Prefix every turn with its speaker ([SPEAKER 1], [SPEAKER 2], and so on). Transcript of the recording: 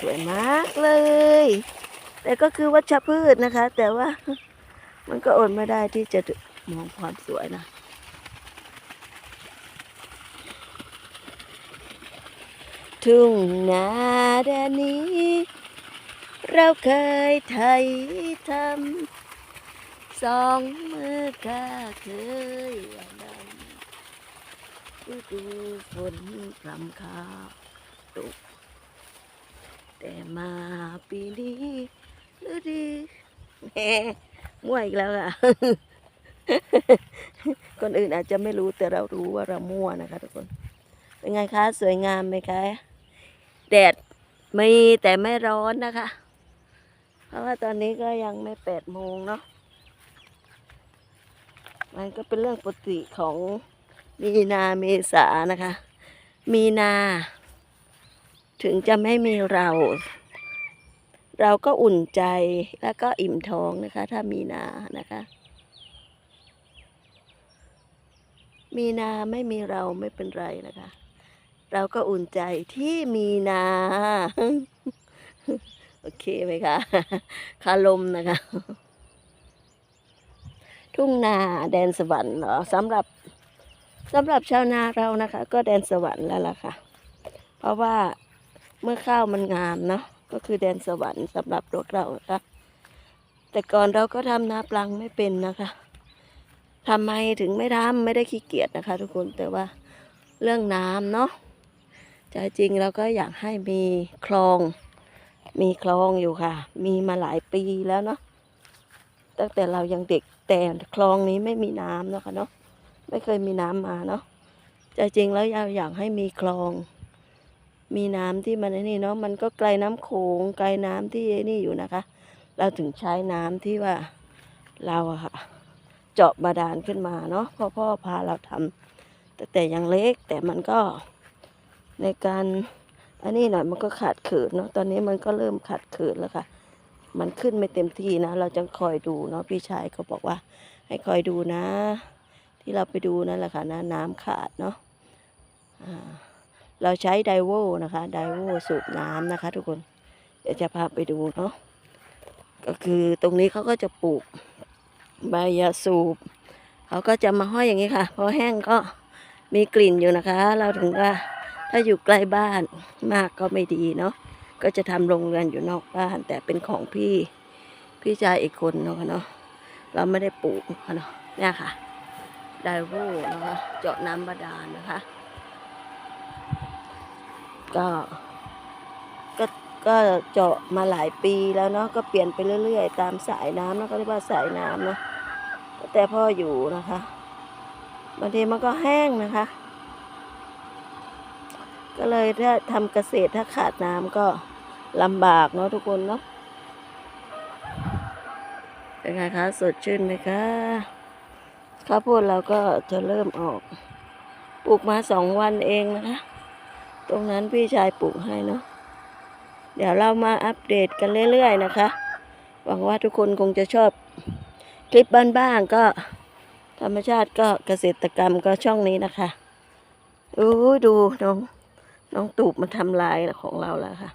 [SPEAKER 1] สวยมากเลย แต่ก็คือวัชพืชนะคะ แต่ว่ามันก็อดไม่ได้ที่จะมองความสวยนะทุ่งนาแดนนี้ เราเคยไทยทำสองมือข้าเคยดำดูฝนพรำข้าวตก แต่มาปีนี้ฤดีแหมมั่วอีกแล้วค่ะ คนอื่นอาจจะไม่รู้แต่เรารู้ว่าเรามั่วนะคะทุกคน เป็นไงคะสวยงามไหมคะแดดมีแต่ไม่ร้อนนะคะ เพราะว่าตอนนี้ก็ยังไม่แปดโมงเนาะมันก็เป็นเรื่องปกติของมีนาเมษานะคะ มีนา ถึงจะไม่มีเรา เราก็อุ่นใจแล้วก็อิ่มท้องนะคะ ถ้ามีนานะคะ มีนาไม่มีเราไม่เป็นไรนะคะ เราก็อุ่นใจที่มีนา โอเคไหมคะคาลมนะคะ ทุ่งนาแดนสวรรค์เหรอสำหรับสำหรับชาวนาเรานะคะ ก็แดนสวรรค์แล้วล่ะค่ะ เพราะว่า เมื่อข้าวมันงามเนาะก็คือแดนสวรรค์สำหรับรถเรานะคะแต่ก่อนเราก็ทำนาปลังไม่เป็นนะคะทำไมถึงไม่ทำไม่ได้ขี้เกียจนะคะ ทุกคนแต่ว่าเรื่องน้ำเนาะใจจริงเราก็อยากให้มีคลอง มีคลองอยู่ค่ะ มีมาหลายปีแล้วเนาะตั้งแต่เรายังเด็กแต่คลองนี้ไม่มีน้ำเนาะค่ะเนาะไม่เคยมีน้ำมาเนาะใจจริงแล้วเราอยากให้มีคลอง มีน้ำที่มันนี่เนาะมันก็ไกลน้ำโขงไกลน้ำที่นี่อยู่นะคะ เราถึงใช้น้ำที่ว่าเราอะค่ะ เจาะบาดาลขึ้นมาเนาะพ่อพ่อพาเราทำแต่แต่ยังเล็กแต่มันก็ในการอันนี้หน่อยมันก็ขาดเขินเนาะตอนนี้มันก็เริ่มขาดเขินแล้วค่ะ มันขึ้นไม่เต็มที่นะ เราจะคอยดูเนาะพี่ชายเขาบอกว่า ให้คอยดูนะ ที่เราไปดูนั่นแหละค่ะนะ น้ำขาดเนาะอ่า เราใช้ไดโวนะคะไดโวสูบน้ำนะคะ ทุกคน เดี๋ยวจะพาไปดูเนาะก็คือตรงนี้เขาก็จะปลูกใบยาสูบเขาก็จะมาห้อยอย่างนี้ค่ะ พอแห้งก็มีกลิ่นอยู่นะคะ เราถึงว่าถ้าอยู่ใกล้บ้านมากก็ไม่ดีเนาะก็จะทำโรงเรือนอยู่นอกบ้าน แต่เป็นของพี่พี่ชายอีกคนเนาะเนาะเราไม่ได้ปลูกเนาะเนี่ยค่ะไดโวนะคะเจาะน้ำบาดาลนะคะ ก็ก็ก็เจาะมาหลายปีแล้วเนาะก็เปลี่ยนไปเรื่อย ๆ ตามสายน้ำนะก็เรียกว่าสายน้ำนะแต่พ่ออยู่นะคะบางทีมันก็แห้งนะคะ ก็เลยถ้าทำเกษตรถ้าขาดน้ำก็ลำบากเนาะทุกคนเนาะเป็นไงคะสดชื่นไหมคะข้าวโพดเราก็จะเริ่มออก ปลูกมาสองวันเองนะคะ ตรงนั้นพี่ชายปลูกให้เนาะเดี๋ยวเรามาอัปเดตกันเรื่อยๆนะคะ หวังว่าทุกคนคงจะชอบคลิปบ้านๆก็ ธรรมชาติก็เกษตรกรรมก็ช่องนี้นะคะโอ้ดูน้องน้องตูบมาทำลายของเราแล้วค่ะ